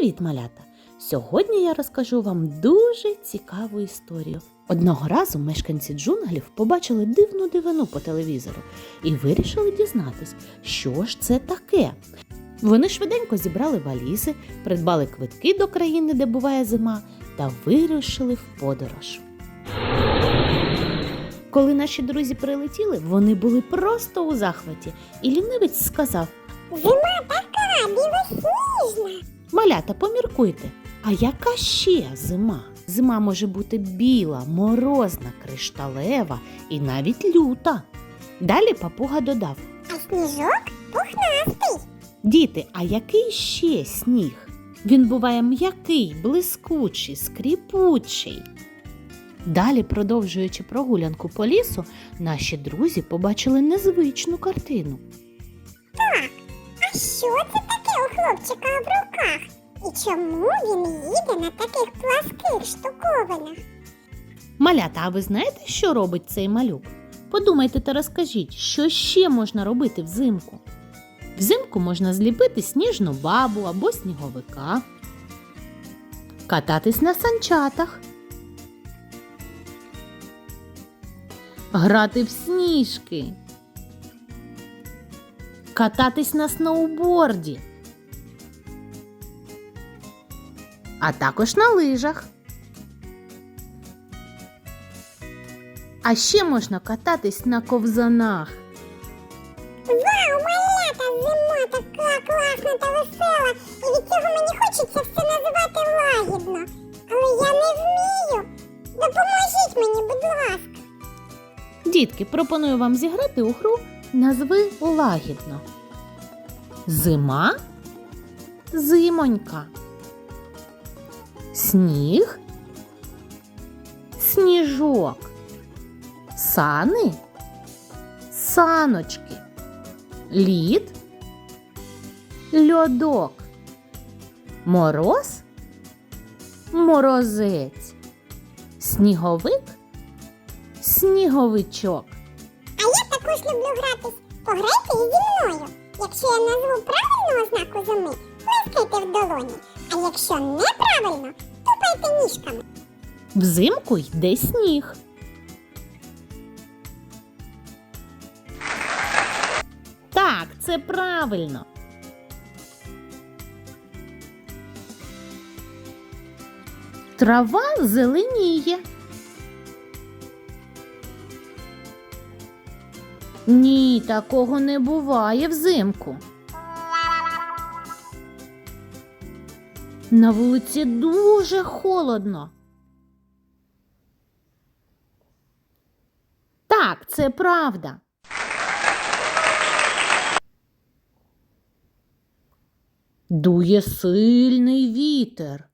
Привіт, малята! Сьогодні я розкажу вам дуже цікаву історію. Одного разу мешканці джунглів побачили дивну дивину по телевізору і вирішили дізнатись, що ж це таке. Вони швиденько зібрали валізи, придбали квитки до країни, де буває зима, та вирушили в подорож. Коли наші друзі прилетіли, вони були просто у захваті, і лінивець сказав: Зима така білосніжна. Малята, поміркуйте. А яка ще зима? Зима може бути біла, морозна, кришталева і навіть люта. Далі папуга додав: А сніжок пухнастий. Діти, а який ще сніг? Він буває м'який, блискучий, скріпучий. Далі, продовжуючи прогулянку по лісу, наші друзі побачили незвичну картину. Так, А що це у хлопчика в руках? І чому він їде на таких пласких штуковинах? Малята, а ви знаєте, що робить цей малюк? Подумайте та розкажіть, що ще можна робити взимку? Взимку можна зліпити сніжну бабу або сніговика, кататись на санчатах, грати в сніжки, кататись на сноуборді, а також на лижах. А ще можна кататись на ковзанах. Вау, малята, зима така класна та весела. І від цього мені хочеться все називати лагідно. Але я не вмію. Допоможіть мені, будь ласка. Дітки, пропоную вам зіграти у гру назви лагідно. Зима, зимонька. Сніг, сніжок. Сани, саночки. Лід, льодок. Мороз, морозець. Сніговик, сніговичок. А я також люблю гратись. Пограйте і зі мною. Якщо я назву правильну ознаку зими, плескайте в долоні. А якщо неправильно, тупайте ніжками. Взимку йде сніг. Так, це правильно. Трава зеленіє. Ні, такого не буває взимку. На вулиці дуже холодно. Так, це правда. Дує сильний вітер.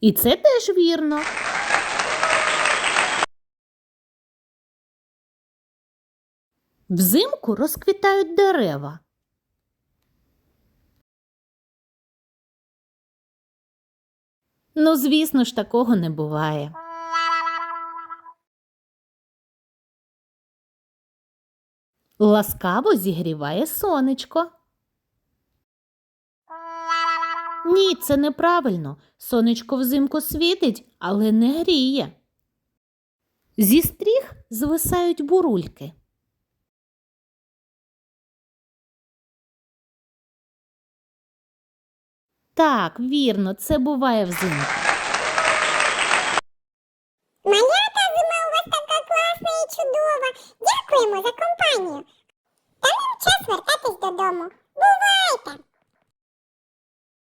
І це теж вірно. Взимку розквітають дерева. Ну, звісно ж, такого не буває. Ласкаво зігріває сонечко. Ні, це неправильно. Сонечко взимку світить, але не гріє. Зі стріх звисають бурульки. Так, вірно, це буває взимку. Малята, зима у вас така класна і чудова. Дякуємо за компанію. Та нам час вертатись додому.